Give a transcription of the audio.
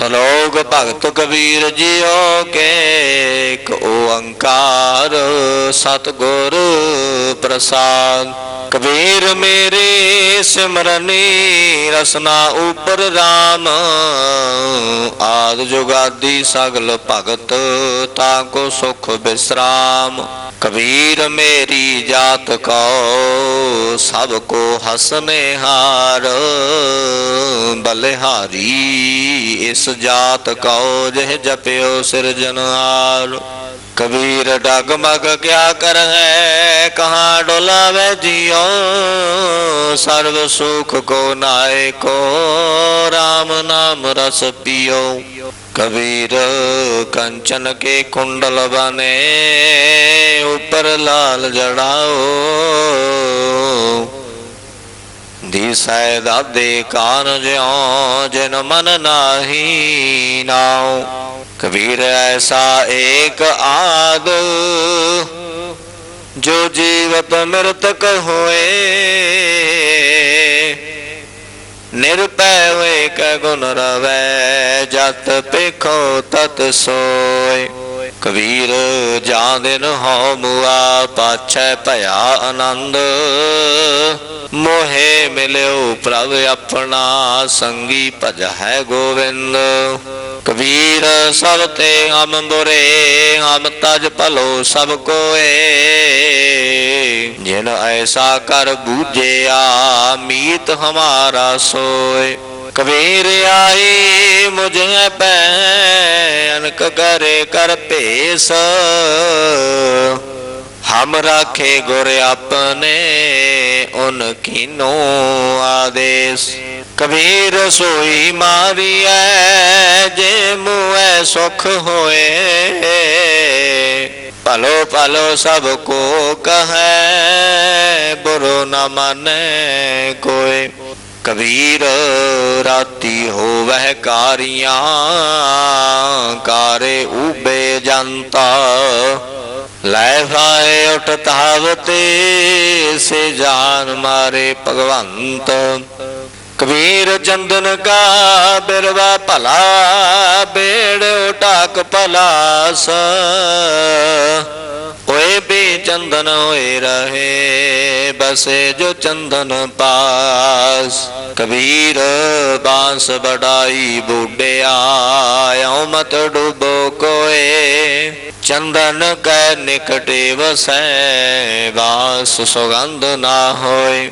ਸਲੋਕ ਭਗਤ ਕਬੀਰ ਜੀਓ ਕੇ ਇੱਕ ਓੰਕਾਰ ਸਤਿਗੁਰ ਪ੍ਰਸਾਦ। ਕਬੀਰ ਮੇਰੇ ਸਿਮਰਨੀ ਰਸਨਾ ਉਪਰ RAM ਆਦ ਜੁਗਾਦੀ ਸਗਲ ਭਗਤ ਤਾ ਕੋ ਸੁਖ ਬਿਸਰਾਮ। ਕਬੀਰ ਮੇਰੀ ਜਾਤ ਕੋ ਸਭ ਕੋ ਹਸਨੇ ਹਾਰ ਬਲਿਹਾਰੀ, ਇਸ ਜਾਤ ਕਉ ਜਿਹ ਜਪਿਓ ਸਿਰਜਨਹਾਰ ਕਬੀਰ ਡਗਮਗ ਕਿਆ ਕਰ ਹੈ ਕਹਾਂ ਡੋਲਾਵੇ ਜਿਉ। ਸਰਬ ਸੁਖ ਕੋ ਨਾਏ ਕੋ RAM ਨਾਮ ਰਸ ਪੀਓ ਕਬੀਰ ਕੰਚਨ ਕੇ ਕੁੰਡਲ ਬਨੇ ਉਪਰ ਲਾਲ ਜੜਾਓ। ਦਿਸੈ ਦਾਦੇ ਕਾਨ ਜਿਉ ਜਿਨ ਮਨ ਨਾਹੀ ਨਾਉ। ਕਬੀਰ ਐਸਾ ਏਕ ਆਦ, ਜੋ ਜੀਵਤ ਮਰਤਕ ਹੋਏ। ਨਿਰਪੈ ਹੋਏ ਕੈ ਗੁਣ ਰਵੈ, ਜਤ ਪੇਖੋ ਤਤ ਸੋਏ। ਕਬੀਰ ਜਾਂ ਦਿਨ ਹਉ ਮੁਆ ਪਾਛੈ ਭਇਆ ਆਨੰਦ। ਮੋਹਿ ਮਿਲਿਓ ਪ੍ਰਭ ਆਪਣਾ, ਸੰਗੀ ਭਜ ਹੈ ਗੋਵਿੰਦ। ਕਬੀਰ ਸਭ ਤੇ ਹਮ ਬੁਰੇ ਹਮ ਤਜ ਭਲੋ ਸਭ ਕੋਏ। ਜਿਨ ਐਸਾ ਕਰ ਬੂਝਿਆ, ਮੀਤ ਹਮਾਰਾ ਸੋਏ। ਕਬੀਰ ਆਈ ਮੁਝੇ ਪੈ ਅਨਕ ਕਰੇ ਕਰ ਭੇਸ। ਹਮ ਰਾਖੇ ਗੁਰ ਆਪਣੇ, ਉਨ ਕੀਨੋ ਆਦੇਸ। ਕਬੀਰ ਸੋਈ ਮਾਰੀਐ, ਜੇ ਮੂਐ ਸੁਖ ਹੋਏ। ਭਲੋ ਭਲੋ ਸਭ ਕੋ ਕਹੈ ਬੁਰੋ ਨਾ ਮਾਨੈ ਕੋਏ ਕਬੀਰ ਰਾਤੀ ਹੋਵਹਿ ਕਾਰੀਆਂ, ਕਾਰੇ ਉਬੇ ਜਨਤਾ। ਲੈ ਭਾਏ ਉਠ ਤਾਵਤੇ ਸੇ ਜਾਨ ਮਾਰੇ ਭਗਵੰਤ। ਕਬੀਰ ਚੰਦਨ ਕਾ ਬਿਰਵਾ ਭਲਾ, ਬੇੜ ਉਟਾਕ ਪਲਾਸ ਹੋਏ ਵੀ ਚੰਦਨ ਹੋਏ ਰਹੇ, ਬਸੇ ਜੋ ਚੰਦਨ ਪਾਸ। ਕਬੀਰ ਬਾਂਸ ਬੜਾਈ ਬੁੱਢਿਆ ਆਉ ਮਤ ਡੁਬੋ ਕੋਏ। ਚੰਦਨ ਕੈ ਨਿਕਟੇ ਵਸੈ ਬਾਸ ਸੁਗੰਧ ਨਾ ਹੋਏ।